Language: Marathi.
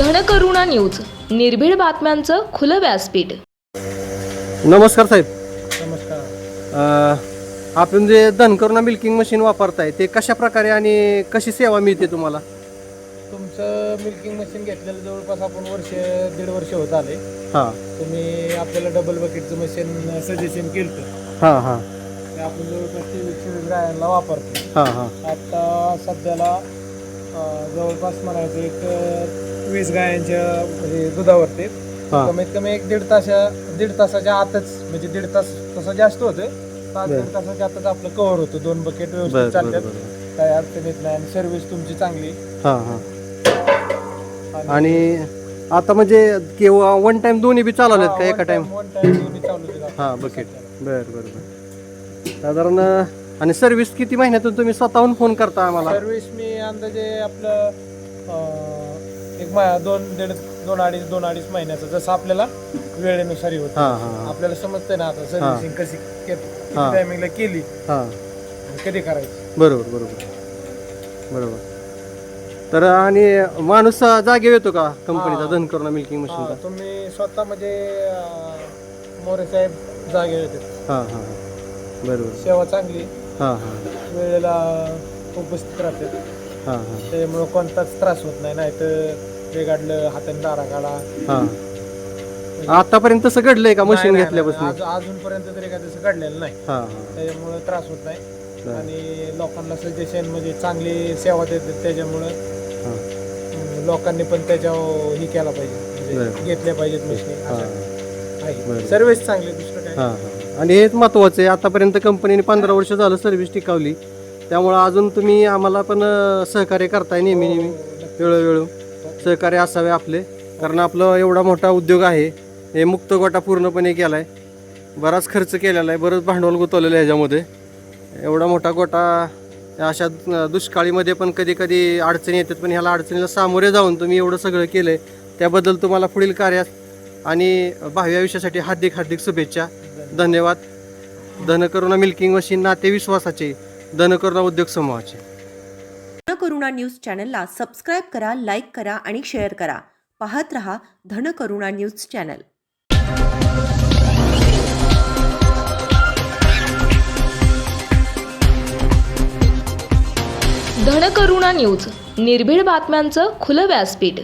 धनकरुणा न्यूज निर्भीड बातम्यांचं खुलं व्यासपीठ. नमस्कार साहेब. नमस्कार. अ, आपण जे धनकरुणा मिल्किंग मशीन वापरताय ते कशा प्रकारे आणि कशी सेवा मिळते तुम्हाला? तुमचं मिल्किंग मशीन घेतलेलं जवळपास आपण वर्ष दीड वर्ष होत आले. हां. तुम्ही आपल्याला डबल बकेटचं मशीन सजेशन केलं होतं. हां हां. ते आपण जवळपास तेवीस चोवीस गायांना वापरतो हां हां. आता सध्याला अं, जवळपास म्हणायचं एक वीस गायांच्या म्हणजे दुधावरती. हां. कमीत कमी एक दीड तासा दीड तासाच्या आतच म्हणजे दीड तास तसं जास्त होतं बरं. दीड तासाच्या आतच आपलं कव्हर होतं. दोन बकेट बरं व्यवस्थित बरं चालतात बरं. काही अडचण येत नाही. आणि सर्व्हिस तुमची चांगली. हां हां. आणि आता म्हणजे केव्हा वन टाइम दोन्ही बी चालवलेत का एका टाइम वन टाइम दोन्ही चालू हां बकेट. बरं बरं बरं. साधारण आणि सर्व्हिस किती महिन्यातून तुम्ही स्वतःहून फोन करता आम्हाला? सर्व्हिस मी अंदाजे आपलं अं, एक मा दोन दीड दोन अडीच दोन अडीच महिन्याचं जसं आपल्याला वेळेनुसार होत. हां हां हां. आपल्याला समजतंय ना आता सर्व्हिसिंग कशी के- किती हां. टायमिंगला केली हां. आणि कधी करायची. बरोबर बरोबर. बरोबर. तर आणि माणूस जागे येतो का कंपनीचा हां. धनकरुणा मिल्किंग हा, मशीनचा तुम्ही स्वतः म्हणजे अं, मोरे साहेब जागे होते. हां हां बरोबर. सेवा चांगली. हां हां. वेळेला उपस्थित राहते. हां हां. त्यामुळे कोणताच त्रास होत नाही नाही तर बिघडलं हाताने दारा काढा. हां. आतापर्यंत तसं घडलंय का मशीन नाही, नाही, घेतल्यापासून? नाही. अजूनपर्यंत तरी काय तसं घडलेलं नाही. हां हां. त्याच्यामुळे त्रास होत नाही. आणि लोकांना सजेशन म्हणजे चांगली सेवा देतात त्याच्यामुळं हां. अं, लोकांनी पण त्याच्यावर ही केला पाहिजे. बरं. म्हणजे घेतल्या पाहिजेत मशीन हां. आहे. बरं. सर्व्हिस चांगली दुसरं काय? हां हां. आणि हेच महत्वाचं आहे. आतापर्यंत कंपनीने पंधरा वर्ष झालं सर्व्हिस टिकावली. त्यामुळं अजून तुम्ही आम्हाला पण अं, सहकार्य करताय नेहमी हो, नेहमी नक्की. वेळोवेळू. सहकार्य असावे आपले. कारण आपलं एवढा मोठा उद्योग आहे हे मुक्त गोटा पूर्णपणे केला आहे बराच खर्च केलेला आहे बरंच भांडवल गुंतवलेलं आहे ह्याच्यामध्ये. एवढा मोठा गोटा अशा दुष्काळीमध्ये पण कधी कधी अडचणी येतात पण ह्याला अडचणीला सामोरे जाऊन तुम्ही एवढं सगळं केलं आहे त्याबद्दल तुम्हाला पुढील कार्यात आणि भावी आयुष्यासाठी हार्दिक हार्दिक शुभेच्छा. धन्यवाद. धनकरुणा मिल्किंग मशीन नाते विश्वासाचे धनकरुणा उद्योग समूहाचे. न्यूज चॅनलला सबस्क्राईब करा लाईक करा आणि शेअर करा. पाहत रहा Dhankaruna news channel. Dhankaruna news निर्भीड बातम्यांचं खुलं व्यासपीठ.